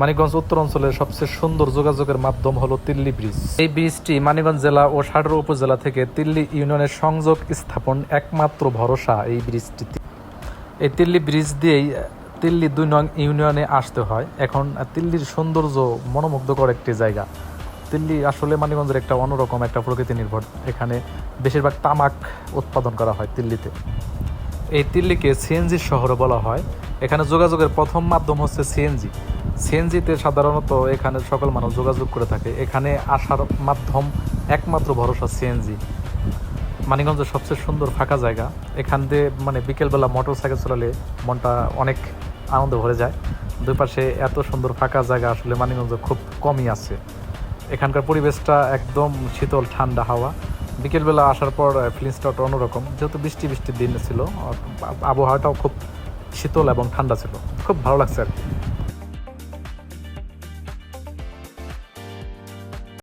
মানিকগঞ্জ উত্তর অঞ্চলের সবচেয়ে সুন্দর যোগাযোগের মাধ্যম হলো তিল্লি ব্রিজ। এই ব্রিজটি মানিকগঞ্জ জেলা ও ষাটর উপজেলা থেকে তিল্লি ইউনিয়নের সংযোগ স্থাপন একমাত্র ভরসা এই ব্রিজটিতে। এই তিল্লি ব্রিজ দিয়েই তিল্লি দুই নং ইউনিয়নে আসতে হয়। এখন তিল্লির সৌন্দর্য মনোমুগ্ধকর একটি জায়গা। দিল্লি আসলে মানিগঞ্জের একটা অন্যরকম একটা প্রকৃতি নির্ভর। এখানে বেশিরভাগ তামাক উৎপাদন করা হয় দিল্লিতে এই দিল্লিকে সিএনজি শহর বলা হয়। এখানে যোগাযোগের প্রথম মাধ্যম হচ্ছে সিএনজি। সিএনজিতে সাধারণত এখানে সকল মানুষ যোগাযোগ করে থাকে। এখানে আসার মাধ্যম একমাত্র ভরসা সিএনজি। মানিকগঞ্জের সবচেয়ে সুন্দর ফাঁকা জায়গা। এখান দিয়ে মানে বিকেলবেলা মোটর সাইকেল চালালে মনটা অনেক আনন্দ ভরে যায়। দুই পাশে এত সুন্দর ফাঁকা জায়গা আসলে মানিকগঞ্জে খুব কমই আছে। এখানকার পরিবেশটা একদম শীতল, ঠান্ডা হাওয়া। বিকেলবেলা আসার পর ফিলিংসটা অন্যরকম। যেহেতু বৃষ্টি, বৃষ্টির দিন ছিল আবহাওয়াটাও খুব শীতল এবং ঠান্ডা ছিল। খুব ভালো লাগছে আর কি।